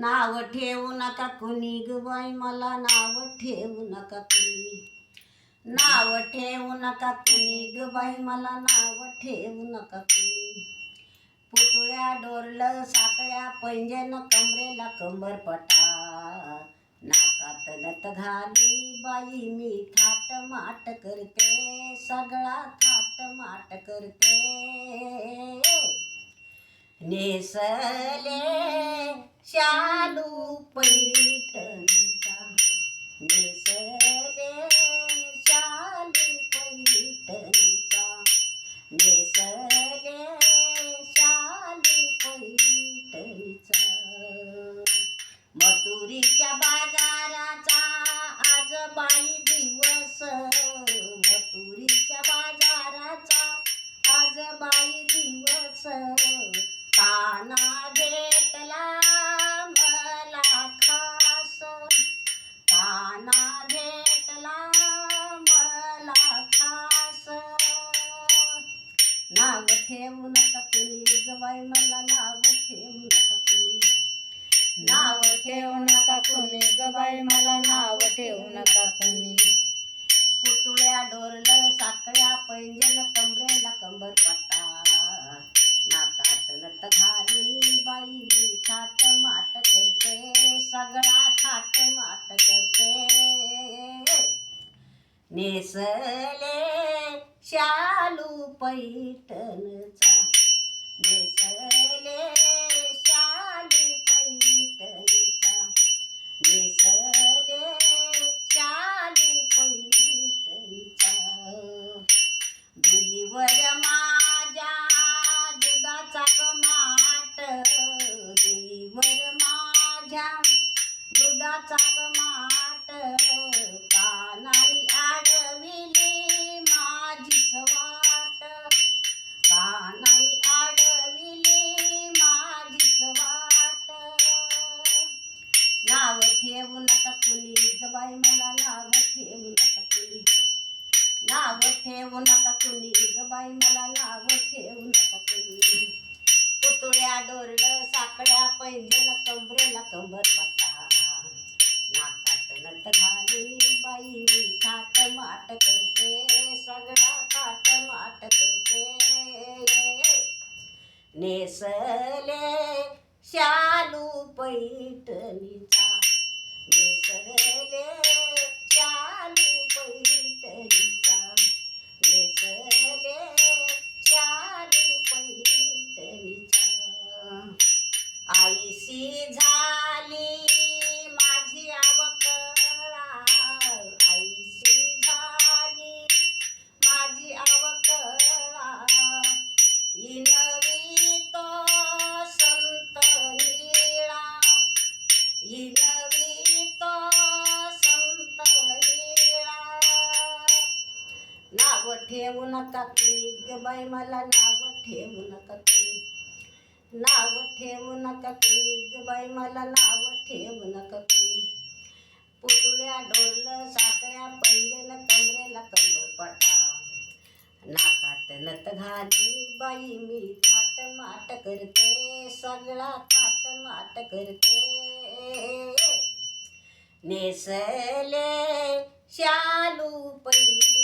नाव ठेवू नका कुणी ग बाई मला नाव ठेवू नका कुणी. नाव ठेवू नका कुणी बाई मला नाव ठेवू नका कुणी. पुतळ्या डोरलं साकळ्या पैंजन कमरेला कंबर पटा. नाकात नत घाली बाई मी थाट माट करते सगळा थाट माट करते. नेसले शालू पैठणीचा ठेवू नका कुणी गबाई मला नाव ठेवू नका कुणी नाव ठेवू नका कुणी गबाई मला नाव ठेवू नका कुणी पुतुळ्या डोरलं साकळ्या पैंजन कमरेला कंबर पट्टा. नाकात नत घालून बाई. थाट माट करते सगळा थाट माट करते. नेसले शालू पैठणचा नेसले शालू पैठणीचा ठेवू नका कुणी नाव ठेवू नका कुणी बाई मला नाव ठेवू नका कुणी पुतळ्या डोरड साकड्या पैंजन कंबरेला कंबर पत्ता नाकात नत घालून बाई मी थाट माट करते. सगळा थाट माट करते. नेसले शालू पैठणीचा. नेसले शालू पैठणीचा नेसले शालू पैठणीचा आईशी नाव ठेवू नका तुम्ही. ग बाई मला नाव ठेवू नका तुम्ही. नाव ठेवू नका तुम्ही. ग बाई मला नाव ठेवू नका तुम्ही. पुतळ्या डोल साकळ्या पैंजन कमरेला कंबर पटा. नाकात नत घाली बाई मी थाट माट करते. सगळा थाट माट करते. नेसले शालू पैठणीचा